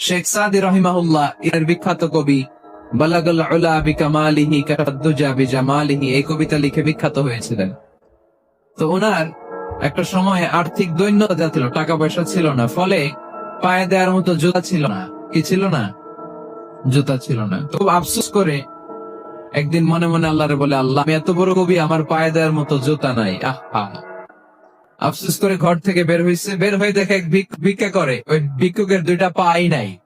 শেখ সাদি রহিমাহুল্লাহ এর বিখ্যাত কবি ওনার একটা আর্থিক টাকা পয়সা ছিল না, ফলে পায়ে মতো জুতা ছিল না। কি ছিল না? জুতা ছিল না। আফসোস করে একদিন মনে মনে আল্লাহরে বলে, আল্লাহ এত বড় কবি, আমার পায়ে দেওয়ার মতো জুতা নাই। আহা। আফসোস করে ঘর থেকে বের হয়েছে বের হয়ে দেখে এক ভিক্ষা করে। ওই ভিক্ষুকের দুইটা পাই নাই।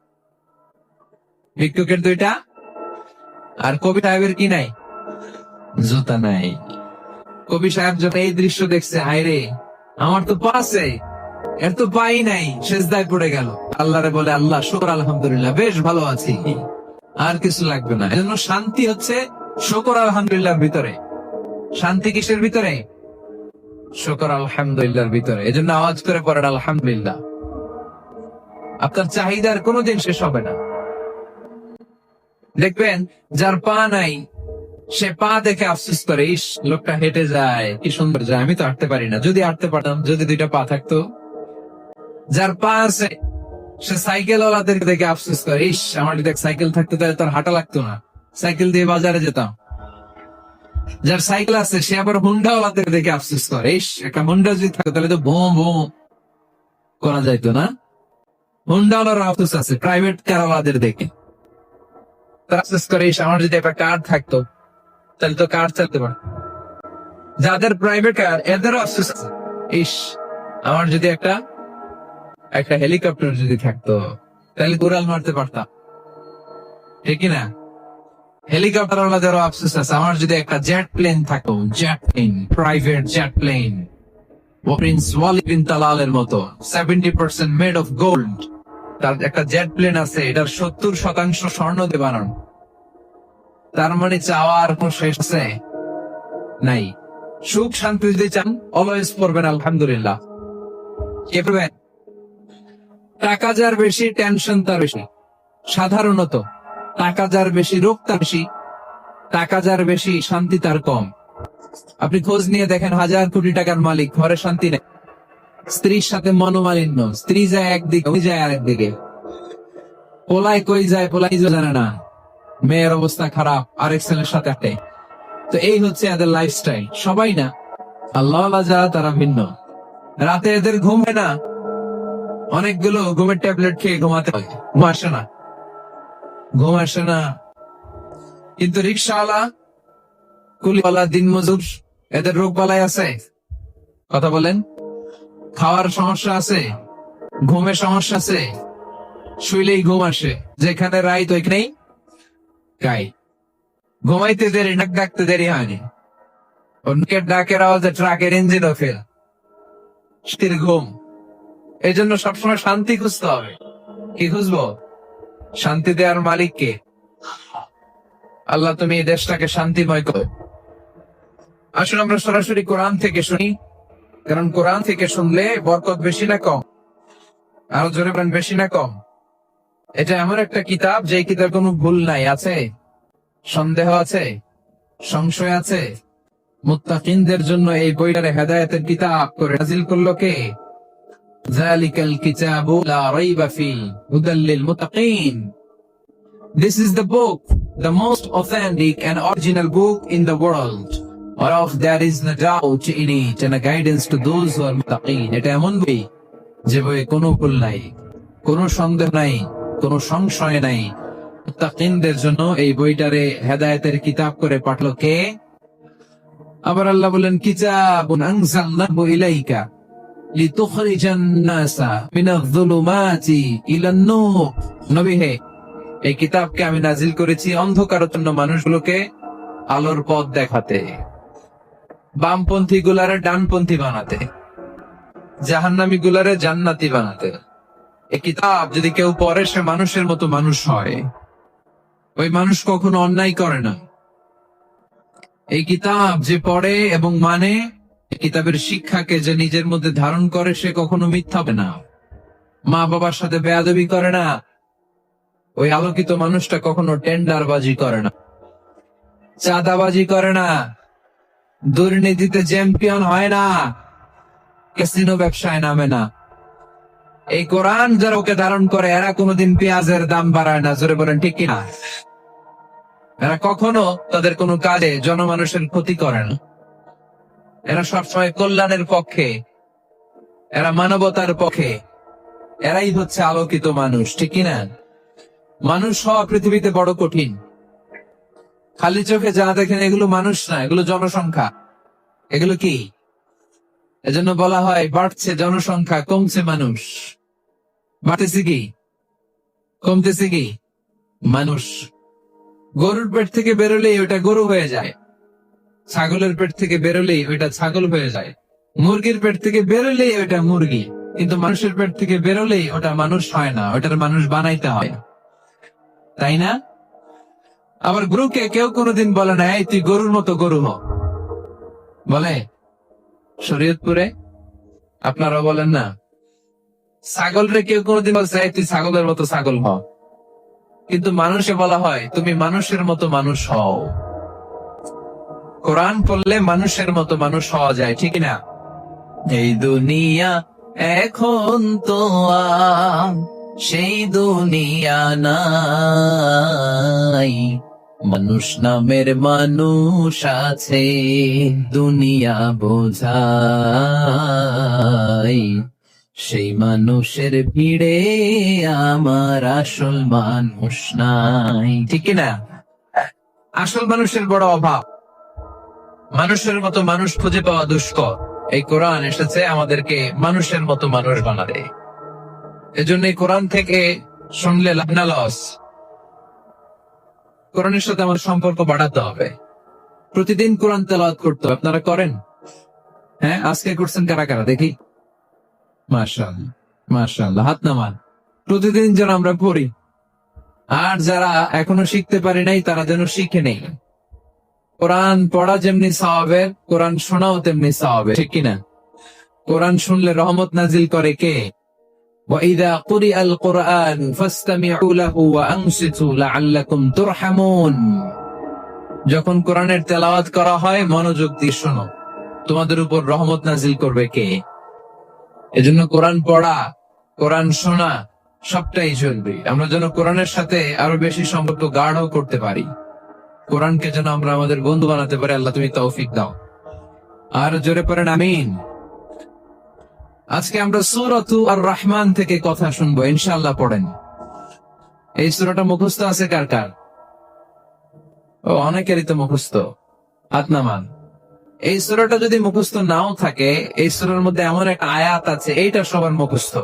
ভিক্ষুকের দুইটা? আর কবি সাহেবের কি নাই? জুতা নাই। কবি সাহেব যখন এই দৃশ্য দেখছে, হায়রে, আমার তো পা আছে। এর তো পাই নাই শেষদায় পড়ে গেল। আল্লাহরে বলে, আল্লাহ, শুকর, আলহামদুলিল্লাহ, বেশ ভালো আছি। আর কিছু লাগবে না। এজন্য শান্তি হচ্ছে শুকর আলহামদুলিল্লাহ ভিতরে। শান্তি কিসের ভিতরে? শুকর আলহামদুলিল্লাহর ভিতরে। এজন্য আওয়াজ করে পড়েন, আলহামদুলিল্লাহ। আপনার চাহিদার কোনোদিন শেষ হবে না। দেখবেন, যার পা নাই, সে পা দেখে আফসোস করে ইস লোকটা হেঁটে যায়, কি সুন্দর যায়, আমি তো হাঁটতে পারি না। যদি হাঁটতে পারতাম, যদি দুইটা পা থাকতো। যার পা আছে, সে সাইকেল ওয়ালাদের দেখে আফসোস করে ইস আমার যদি সাইকেল থাকতো, তাহলে তার হাঁটা লাগতো না। সাইকেল দিয়ে বাজারে যেতাম। যার সাইকেল আছে, সে আবার হুন্ডা ওয়ালাদের দেখে আফসোস করে। ইস, একটা হুন্ডা যদি থাকতো তাহলে তো বোম বোম করা যাইতো না। হুন্ডা ওয়ালার আফসোস আছে প্রাইভেট কারওয়ালাদের দেখে। আফসোস করে আমার যদি একটা কার থাকতো, তাহলে তো কার যাদের প্রাইভেট কার এদেরও আফসোস আছে। ইস, আমার যদি একটা একটা হেলিকপ্টার যদি থাকতো, তাহলে উড়াল মারতে পারতাম। ঠিক না? হেলিকপ্টার ওয়ালাদেরও আফসোস আছে। আমার যদি একটা জেট প্লেন থাকতো jet plane private jet plane prince Wali bin তালালের মতো seventy percent made of gold তার একটা জেট প্লেন আছে, এটার সত্তর শতাংশ স্বর্ণ দিয়ে বানানো। তার মানে চাওয়ার কোন শেষ আছে নাই। সুখ শান্তি যদি চান অলওয়েজ পড়বেন, আলহামদুলিল্লাহ। কে পড়বেন? টাকা যার বেশি টেনশন তার বেশি। সাধারণত। টাকা যার বেশি, রোগ তার বেশি, টাকা যার বেশি, শান্তি তার কম। আপনি খোঁজ নিয়ে দেখেন হাজার কোটি টাকার মালিক, ঘরে শান্তি নেই। স্ত্রীর সাথে মনোমালিন্য, স্ত্রী যায় একদিকে, ওই যায় আরেকদিকে। পোলায় কই যায়, পোলাই জানে না। মেয়ের অবস্থা খারাপ, আরেক ছেলের সাথে আটে। তো এই হচ্ছে এদের লাইফস্টাইল সবাই না, আল্লাহ যারা, তারা ভিন্ন। রাতে এদের ঘুম না। অনেকগুলো ঘুমের ট্যাবলেট খেয়ে ঘুমাতে হয়। ঘুম আসে না। ঘুম আসে না। কিন্তু রিক্সাওয়ালা কুলিওয়ালা দিন মজুর এদের রোগ বালাই আছে। কথা বলেন, খাওয়ার সমস্যা আছে, ঘুমের সমস্যা আছে, শুইলেই ঘুম আসে। যেখানে রাইত ওইখানেই গাই ঘুমাইতে দেরি, নাক ডাকতে দেরি হয়নি। অন্যকে ডাকের আওয়াজে ট্রাকের ইঞ্জিনও ফেল ঘুম। এই জন্য সবসময় শান্তি খুঁজতে হবে। কি খুঁজবো? শান্তি দেওয়ার মালিককে আল্লাহ, তুমি এই দেশটাকে শান্তিময় করো। আসুন আমরা সরাসরি কোরআন থেকে শুনি। কারণ কোরআন থেকে শুনলে বরকত বেশি না কম? আরও জোরে বলেন, বেশি না কম? এটা এমন একটা কিতাব যে কিতাব কোনো ভুল নাই, আছে? সন্দেহ আছে? সংশয় আছে? মুত্তাকিনদের জন্য এই বইটারে হেদায়েতের কিতাব করে নাজিল করল কে? যালিকাল কিতাবু লা রাইবা ফি হুদাল লিল This is the book, the most authentic and original book in the world. Whereof there is no doubt in it and a guidance to those who are muttaqin. এটা এমন বই যে বইয়ে কোনো ভুল নাই কোনো সন্দেহ নাই কোনো সংশয় নাই মুত্তাকিনদের জন্য এই বইটারে হেদায়েতের কিতাব করে পাঠলো কে আবার আল্লাহ বলেন কিতাবুন আনজালনাহু ইলাইকা নবী হে, এই কিতাবকে আমি করেছি মানুষগুলোকে আলোর পথ দেখাতে বামপন্থী গুলারে ডানপন্থী বানাতে জাহান্নামী গুলারে জান্নাতি বানাতে। এই কিতাব যদি কেউ পড়ে, সে মানুষের মতো মানুষ হয়। ওই মানুষ কখনো অন্যায় করে না। এই কিতাব যে পড়ে এবং মানে কিতাবের শিক্ষাকে যে নিজের মধ্যে ধারণ করে, সে কখনো মিথ্যা হবে না। মা বাবার সাথে বেয়াদবি করে না। ওই আলোকিত মানুষটা কখনো টেন্ডারবাজি করে না। চাঁদাবাজি করে না। দুর্নীতিতে চ্যাম্পিয়ন হয় না। ক্যাসিনো ব্যবসায় নামে না। এই কোরআন যারা ওকে ধারণ করে, এরা কোনোদিন পেঁয়াজের দাম বাড়ায় না। জোরে বলেন, ঠিক কিনা? এরা কখনো তাদের কোনো কাজে জনমানুষের ক্ষতি করে না। এরা সবসময় কল্যাণের পক্ষে, এরা মানবতার পক্ষে, এরাই হচ্ছে আলোকিত মানুষ, ঠিক কিনা মানুষ হওয়া পৃথিবীতে বড় কঠিন। খালি চোখে যা দেখেন এগুলো মানুষ না, এগুলো জনসংখ্যা। এগুলো কি? এজন্য বলা হয় বাড়ছে জনসংখ্যা, কমছে মানুষ। বাড়তেছে কি? কমতেছে কি? মানুষ। গরুর পেট থেকে বেরোলেই ওটা গরু হয়ে যায়। ছাগলের পেট থেকে বেরোলেই ওইটা ছাগল হয়ে যায়। মুরগির পেট থেকে বেরোলেই ওটা মুরগি, কিন্তু মানুষের পেট থেকে বেরোলেই ওটা মানুষ হয় না ওটার মানুষ বানাইতে হয়। তাই না? আবার গরুকে কেউ কোনোদিন বলে না, এই, তুই গরুর মতো গরু হ। বলে, শরীয়তপুরে? আপনারা বলেন না। ছাগল রে কেউ কোনোদিন বলছে, "এই, তুই ছাগলের মতো ছাগল হ। কিন্তু মানুষে বলা হয়, তুমি মানুষের মতো মানুষ হও। কোরআন পড়লে মানুষের মতো মানুষ হওয়া যায়, ঠিক না? এই দুনিয়া এখন তো সেই দুনিয়া নাই। মানুষ নামের মানুষ আছে, দুনিয়া বোঝাই। সেই মানুষের ভিড়ে আমার আসল মানুষ নাই, ঠিক না? আসল মানুষের বড় অভাব। মানুষের মতো মানুষ খুঁজে পাওয়া দুষ্কর। এই কোরআন এসেছে আমাদেরকে মানুষের মতো মানুষ বানাতে। এজন্য এই কোরআন থেকে শুনলে লাভ না লস। কোরআনের সাথে আমার সম্পর্ক বাড়াতে হবে। প্রতিদিন কোরআন তেলাওয়াত করতে হবে। আপনারা করেন? হ্যাঁ আজকে করছেন কারা কারা? দেখি। মার্শাল মার্শাল হাত নামান। প্রতিদিন যেন আমরা পড়ি। আর যারা এখনও শিখতে পারি নাই, তারা যেন শিখে নেই। কোরআন পড়া যেমনি সাহাবের কোরআন শোনাও তেমনি সাহাবের ঠিক কিনা কোরআন শুনলে রহমত নাজিল করে কে وَإِذَا قُرِئَ الْقُرْآنُ فَاسْتَمِعُوا لَهُ وَأَنصِتُوا لَعَلَّكُمْ تُرْحَمُونَ যখন কোরআনের তেলাওয়াত করা হয় মনোযোগ দিয়ে শোনো তোমাদের উপর রহমত নাজিল করবে কে এজন্য কোরআন পড়া কোরআন শোনা সবটাই জরুরি আমরা যেন কোরআনের সাথে আরো বেশি সম্পর্ক গাঢ় করতে পারি কোরআনকে যেন আমরা আমাদের বন্ধু বানাতে পারি, আল্লাহ তুমি তৌফিক দাও। আর জোরে পড়েন, আমিন। আজকে আমরা সুরতু আর রহমান থেকে কথা শুনব, ইনশাআল্লাহ পড়েন। এই সুরাটা মুখস্থ আছে কার কার? ও, অনেকেরই তো মুখস্থ হাত নামান এই সুরাটা যদি মুখস্থ নাও থাকে, এই সুরার মধ্যে এমন একটা আয়াত আছে, এইটা সবার মুখস্থ।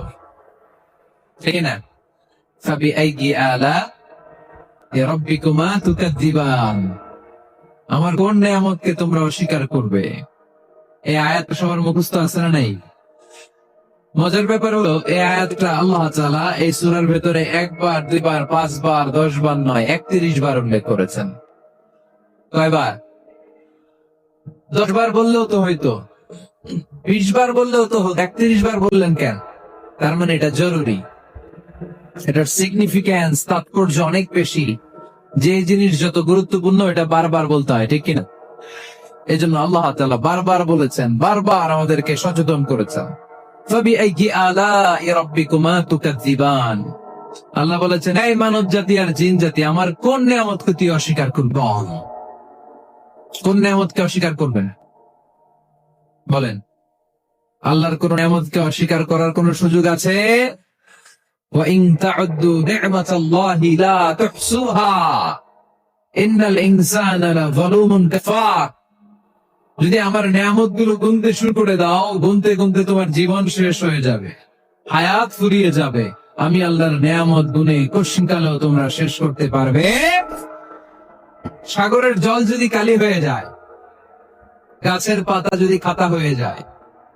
ঠিক না? ফাবি রব্বিকুমা তুকাদ্দিবান আমার কোন নেয়ামতকে তোমরা অস্বীকার করবে? এই আয়াত সবার মুখস্থ আছে না নাই? মজার ব্যাপার হলো এই আয়াতটা আল্লাহ তাআলা এই সূরার ভেতরে একবার, দুইবার, পাঁচবার দশ বার নয়, একত্রিশ বার উল্লেখ করেছেন। কয়বার? দশ বার বললেও তো হয়তো বিশ বার বললেও তো একত্রিশ বার বললেন কেন? তার মানে এটা জরুরি। এটার সিগনিফিক্যান্স তাৎপর্য অনেক বেশি। যে জিনিস যত গুরুত্বপূর্ণ, এটা বারবার বলতে হয়, ঠিক কিনা? এই জন্য আল্লাহ বারবার বলেছেন, বারবার আমাদেরকে সচেতন করেছেন। আল্লাহ বলেছেন, এই মানব জাতি আর জিন জাতি আমার কোন নিয়ামত ক্ষতি অস্বীকার করবে? কোন নিয়ামতকে অস্বীকার করবে? বলেন। আল্লাহর কোন নিয়ামতকে অস্বীকার করার কোন সুযোগ আছে? وَإِن تَعُدُّوا نِعْمَةَ اللَّهِ لَا تُحْصُوهَا إِنَّ الْإِنسَانَ لَظَلُومٌ كَفَّارٌ যদি আমার নিয়ামত গুলো গুনতে শুরু করে দাও গুনতে গুনতে তোমার জীবন শেষ হয়ে যাবে হায়াত ফুরিয়ে যাবে আমি আল্লাহর নিয়ামত গুনে কশিনকালেও তোমরা শেষ করতে পারবে সাগরের জল যদি কালি হয়ে যায় গাছের পাতা যদি খাতা হয়ে যায়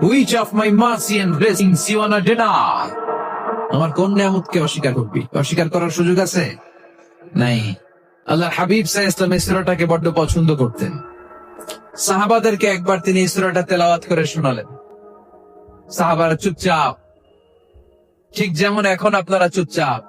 which of my mercy and blessings you wanna deny? আমার কোন নিয়ামতকে অস্বীকার করবি? অস্বীকার করার সুযোগ আছে? নাই। আল্লাহ হাবিব সাহ ইসলাম এই সূরাটাকে বড্ড পছন্দ করতেন। সাহাবাদেরকে একবার তিনি এই সূরাটা তেলাওয়াত করে শোনালেন। সাহাবারা চুপচাপ। ঠিক যেমন এখন আপনারা চুপচাপ।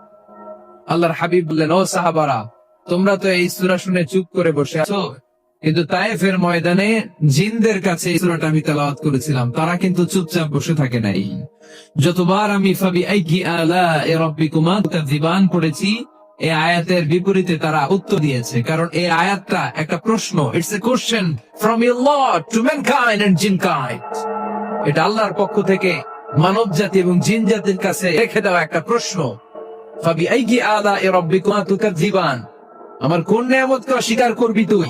আল্লাহর হাবিব বললেন, ও সাহাবারা, তোমরা তো এই সুরা শুনে চুপ করে বসে আছো? কিন্তু তায়েফের ময়দানে জিনদের কাছে এই সূরাটা আমি তেলাওয়াত করেছিলাম, তারা কিন্তু চুপচাপ বসে থাকে নাই। যতবার আমি ফাবি আইকি আলা এ রব্বিকুমা তাযিবান পড়েছি এই আয়াতের বিপরীতে তারা উত্তর দিয়েছে। কারণ এই আয়াতটা একটা প্রশ্ন it's a question from your Lord to mankind and jinnkind. এটা আল্লাহর পক্ষ থেকে মানব জাতি এবং জিন জাতির কাছে রেখে দেওয়া একটা প্রশ্ন। ফাবি আইকি আলা এ রব্বিকুমা তুকাযিবান, আমার কোন নিয়ামতকে অস্বীকার করবি তুই?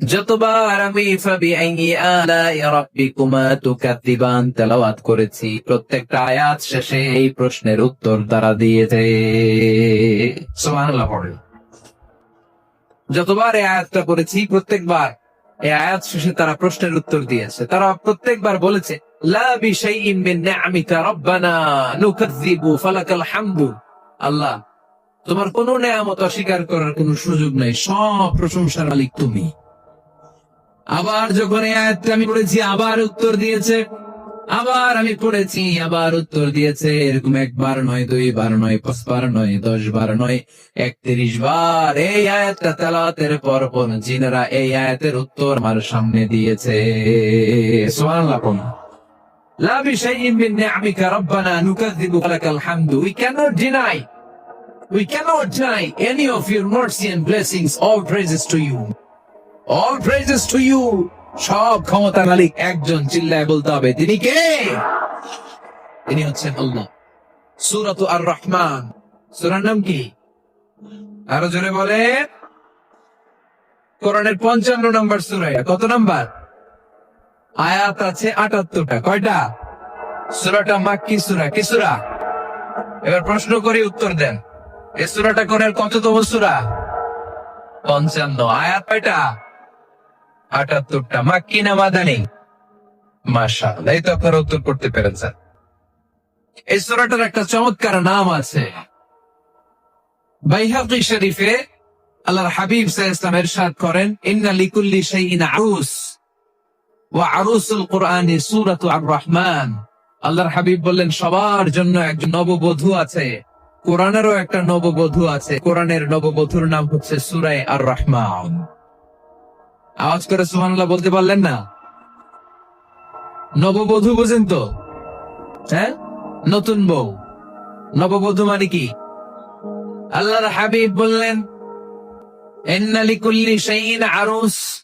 যতবার আমি তেলাওয়াত করেছি, প্রত্যেকটা আয়াত শেষে এই প্রশ্নের উত্তর তারা দিয়েছে। সুবহানাল্লাহ পড়ে। যতবার এই আয়াতটা পড়েছি, প্রত্যেকবার এই আয়াত শেষে তারা প্রশ্নের উত্তর দিয়েছে। তারা প্রত্যেকবার বলেছে, লা বিশাইইন মিন ফালাকাল হামদু। আল্লাহ, তোমার কোন নেয়ামত অস্বীকার করার কোন সুযোগ নাই, সব প্রশংসার মালিক তুমি। আবার যখন এই আয়াতটা আমি পড়েছি আবার উত্তর দিয়েছে আবার আমি পড়েছি আবার উত্তর দিয়েছে এরকম একবার নয় দুইবার নয় পাঁচবার নয় দশ বার নয় একত্রিশ বার এই আয়াতটা তেলাতের পর পর জিনেরা এই আয়াতের উত্তর আমার সামনে দিয়েছে সুবহানাল্লাহ কোন لا بشيء من نعمك ربنا نكذب لك الحمد we cannot deny we cannot deny any of your mercy and blessings all praises to you All praises to you. সব ক্ষমতা মালিক একজন চিল্লায় বলতে হবে। তিনি কে? তিনি হচ্ছেন আল্লাহ। সুরাত আর রহমান সুরার নাম কি? আরও জোরে বলে কোরআনের পঞ্চান্ন নম্বর কত নাম্বার? আয়াত আছে আটাত্তরটা। কয়টা? সুরাটা মাক্কি সুরা। কি সুরা? এবার প্রশ্ন করে, উত্তর দেন। এই সুরাটা কোরআনের কততম সুরা? পঞ্চান্ন। আয়াত কয়টা? আটাত্তরটা। মাক্কি না মাদানি মাসা এই তো আপনারা উত্তর করতে পেরেছেন। এই সুরাটার একটা চমৎকার নাম আছে। বাইহাকি শরীফে আল্লাহর হাবিব সাহ ইসলাম এরশাদ করেন, ইন্না লিকুল্লি শাইইন আরুস ওয়া আরুসুল কোরআনি সূরাতু আর রহমান আল্লাহর হাবিব বললেন, সবার জন্য একজন নববধূ আছে। কোরআনেরও একটা নববধূ আছে। কোরআনের নববধূর নাম হচ্ছে সূরায়ে আর রহমান আওয়াজ করে সুবহানাল্লাহ বলতে পারলেন না? নববধূ বুঝেন তো? হ্যাঁ? নতুন বউ। নববধূ মানে কি? আল্লাহর হাবিব বললেন, ইন্না লিকুল্লি শাইইন আরুস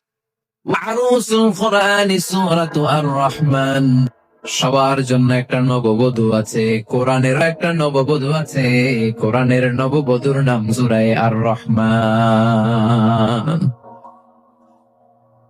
আরুসুল কোরআনি সূরাতু আর রহমান সবার জন্য একটা নববধূ আছে কোরআনের একটা নববধূ আছে, কোরআনের নববধূর নাম সূরায়ে আর রহমান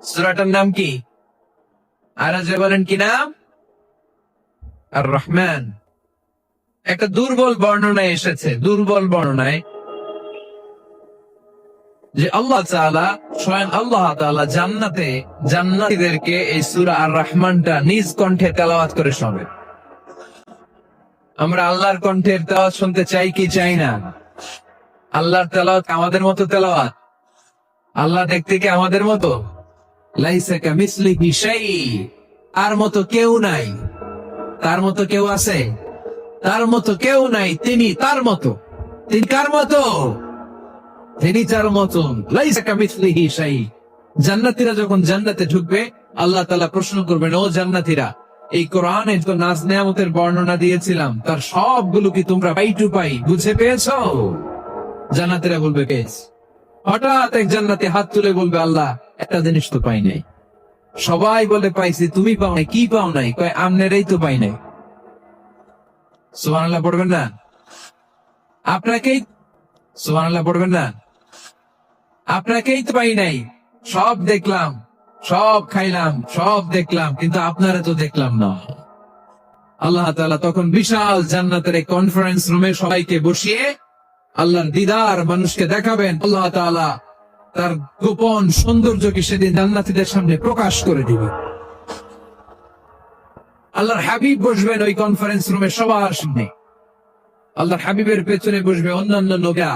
সূরাটার নাম কি? আর বলেন কি নাম? আর রহমান একটা দুর্বল বর্ণনায় এসেছে, দুর্বল বর্ণনায়। যে আল্লাহ স্বয়ং আল্লাহ জান্নাতে, জান্নাতীদেরকে এই সূরা আর রহমানটা নিজ কণ্ঠে তেলাওয়াত করে শোনাবে। আমরা আল্লাহর কণ্ঠের তেলাওয়াত শুনতে চাই কি চাই না? আল্লাহর তেলাওয়াত আমাদের মতো তেলাওয়াত? আল্লাহ দেখতে কি আমাদের মতো? লাইসা আর মতো কেউ নাই। তার মতো কেউ আছে? তার মতো কেউ নাই, তিনি তার মতো। তিনি কার মতো? তিনি যার মতন লাইসা কামিসলিহি শাই জান্নাতীরা যখন জান্নাতে ঢুকবে, আল্লাহ তালা প্রশ্ন করবেন, ও জান্নাতীরা, এই কোরআনে তো নাজ নেয়ামতের বর্ণনা দিয়েছিলাম। তার সবগুলো কি তোমরা পাই টু পাই বুঝে পেয়েছ? জান্নাতীরা বলবে, পেয়েছি। হঠাৎ এক জান্নাতে হাত তুলে বলবে, আল্লাহ একটা জিনিস তো পাই নাই। সবাই বলে পাইছি, তুমি পাও নাই, কি পাও নাই? কয়, আমনেরাই তো পাই নাই। সুবহানাল্লাহ, পড়বেন না? আপনাকেই সুবহানাল্লাহ, পড়বেন না? আপনাকেই তো পাই নাই। সব দেখলাম, সব খাইলাম, সব দেখলাম, কিন্তু আপনারা তো দেখলাম না। আল্লাহ তাআলা তখন বিশাল জান্নাতের এই কনফারেন্স রুমে সবাইকে বসিয়ে আল্লাহর দিদার মানুষকে দেখাবেন। আল্লাহ তাআলা তার গোপন সৌন্দর্যকে সেদিন জান্নাতীদের সামনে প্রকাশ করে দিবে। আল্লাহর হাবিব বসবেন ওই কনফারেন্স রুমে সবার সামনে। আল্লাহর হাবিবের পেছনে বসবে অন্যান্য নবীরা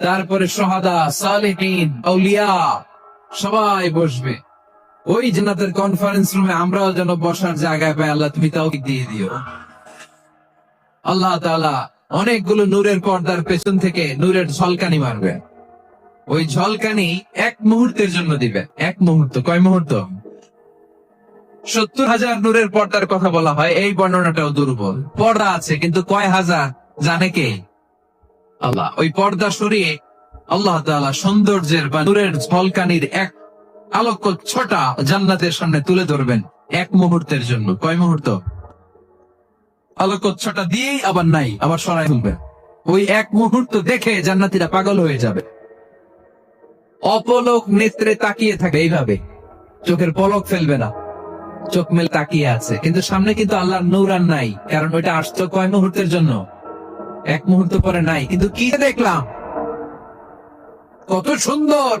তারপরে সহাদা সালেহিন, আউলিয়া, সবাই বসবে। ওই জান্নাতের কনফারেন্স রুমে আমরাও যেন বসার জায়গায় পাই, আল্লাহ তুমি তাও দিয়ে দিও। আল্লাহ তাআলা অনেকগুলো নূরের পর্দার পেছন থেকে নূরের ঝলকানি মারবে ওই ঝলকানি এক মুহূর্তের জন্য দিবে। এক মুহূর্ত, কয় মুহূর্ত? সত্তর হাজার নূরের পর্দার কথা বলা হয়, এই বর্ণনাটাও দুর্বল। পর্দা আছে, কিন্তু কয় হাজার, জানে কে? আল্লাহ। ওই পর্দা সরিয়ে আল্লাহ তাআলা সৌন্দর্যের বা নূরের ঝলকানির এক আলোক ছটা জান্নাতের সামনে তুলে ধরবেন এক মুহূর্তের জন্য। কয় মুহূর্ত? আলোকচ্ছটা দিয়েই আবার নাই, আবার সরাই তুলবে ওই এক মুহূর্ত দেখে জান্নাতীরা পাগল হয়ে যাবে। অপলক নেত্রে তাকিয়ে থাকে। এইভাবে। চোখের পলক ফেলবে না। চোখ মেল তাকিয়ে আছে। কিন্তু সামনে কিন্তু আল্লাহর নৌরান নাই। কারণ ওইটা আসতো কয় মুহূর্তের জন্য? এক মুহূর্ত পরে নাই। কিন্তু কি দেখলাম? কত সুন্দর!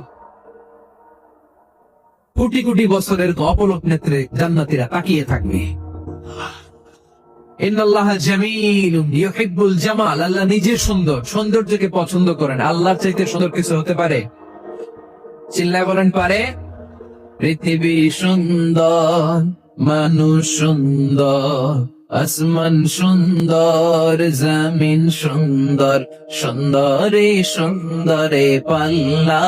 কোটি কোটি বছরের অপলক নেত্রে জান্নাতীরা তাকিয়ে থাকবে। জামাল। আল্লাহ নিজে সুন্দর। সৌন্দর্যকে পছন্দ করেন। আল্লাহর চাইতে সুন্দর কিছু হতে পারে? চিল্লায় বলেন পারে। পৃথিবী সুন্দর, মানুষ সুন্দর, আসমান সুন্দর, জমিন সুন্দর, সুন্দরে সুন্দরে পাল্লা।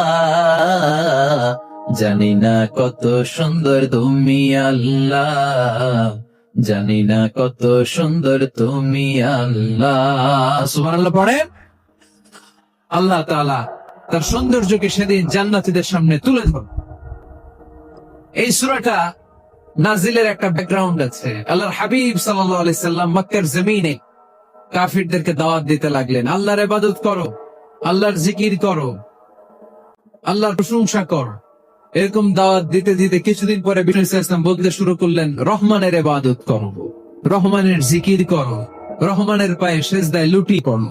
জানি না কত সুন্দর তুমি আল্লাহ, জানি না কত সুন্দর তুমি আল্লাহ। সুমান আল্লাহ পড়েন। আল্লাহ তাআলা তার সৌন্দর্যকে সেদিন জান্নাতীদের সামনে তুলে ধর। এই সূরাটা নাজিলের একটা ব্যাকগ্রাউন্ড আছে। আল্লাহর হাবিব সাল্লাম মক্কার জমিনে কাফিরদেরকে দাওয়াত দিতে লাগলেন। আল্লাহর ইবাদত করো, আল্লাহর জিকির করো, আল্লাহর প্রশংসা কর। এরকম দাওয়াত দিতে দিতে কিছুদিন পরে বিষ্ণু বলতে শুরু করলেন, রহমানের এবাদত করো। রহমানের জিকির করো, রহমানের পায়ে সেজদায় লুটি করো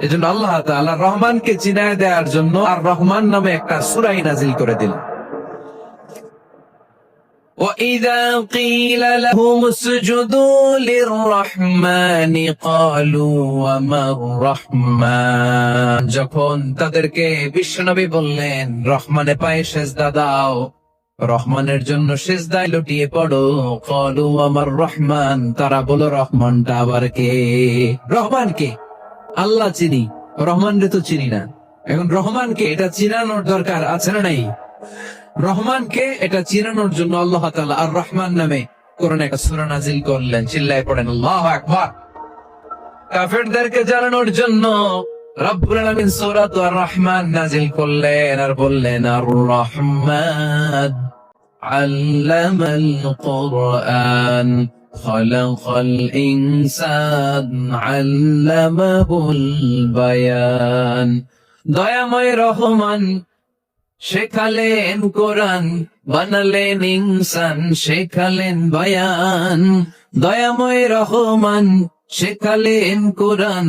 এজন্য আল্লাহ তাআলা রহমানকে চিনায় দেওয়ার জন্য আর রহমান নামে একটা সুরাই নাজিল করে দিল وإذا قيل لهم اسجدوا للرحمن قالوا وما الرحمن যখন তাদেরকে বিশ্বনবী বললেন রহমানে পায়ে সেজদা দাও রহমানের জন্য সেজদায় লুটিয়ে পড়ো কলু আমার রহমান তারা বলো রহমানটা আবার কে রহমান কে আল্লাহ চিনি রহমান রে তো চিনি না। এখন রহমানকে এটা চিনানোর দরকার আছে না নাই? রহমানকে এটা চিনানোর জন্য আল্লাহ তাআলা আর রহমান নামে কোরআন একটা নাজিল করলেন, চিল্লায় পড়েন, আল্লাহু আকবার। কাফেরদেরকে জানানোর জন্য আর রহমান বললেন, আর রহমান خلق الإنسان علمه البيان দয়াময় রহমান শেখালেন কোরআন বানালেন ইনসান শেখালেন বয়ান দয়াময় রহমান শেখালেন কোরআন